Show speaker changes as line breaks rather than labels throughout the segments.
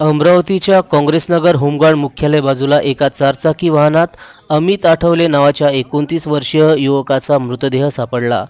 अमरावतीच्या काँग्रेसनगर होमगार्ड मुख्यालय बाजूला एका चारचाकी वाहनात अमित आठवले नावाच्या एकोणतीस वर्षीय युवकाचा मृतदेह सापडला.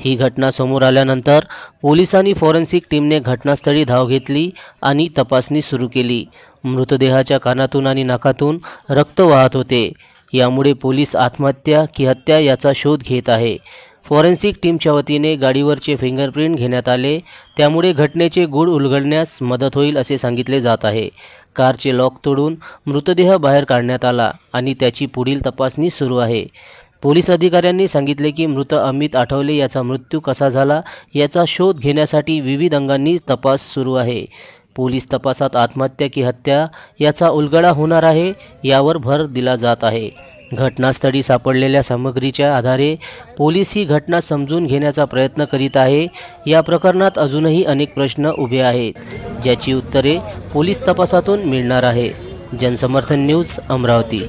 ही घटना समोर आल्यानंतर पोलिसांनी फॉरेन्सिक टीमने घटनास्थळी धाव घेतली आणि तपासणी सुरू केली. मृतदेहाच्या कानातून आणि नाकातून रक्त वाहत होते. यामुळे पोलीस आत्महत्या की हत्या याचा शोध घेत आहे. फॉरेन्सिक टीमच्या वतीने गाडीवरचे फिंगरप्रिंट घेण्यात आले. त्यामुळे घटनेचे गूढ उलगडण्यास मदत होईल असे सांगितले जात आहे. कारचे लॉक तोडून मृतदेह बाहेर काढण्यात आला आणि त्याची पुढील तपासणी सुरू आहे. पोलीस अधिकाऱ्यांनी सांगितले की मृत अमित आठवले याचा मृत्यू कसा झाला याचा शोध घेण्यासाठी विविध अंगांनी तपास सुरू आहे. पोलीस तपासात आत्महत्या की हत्या याचा उलगडा होणार आहे यावर भर दिला जात आहे. घटनास्थळी सापडलेल्या सामग्रीच्या आधारे पोलीस ही घटना समजून घेण्याचा प्रयत्न करीत आहे. या प्रकरणात अजूनही अनेक प्रश्न उभे आहेत. ज्याची उत्तरे पोलीस तपासातून मिळणार आहे. जनसमर्थन न्यूज अमरावती.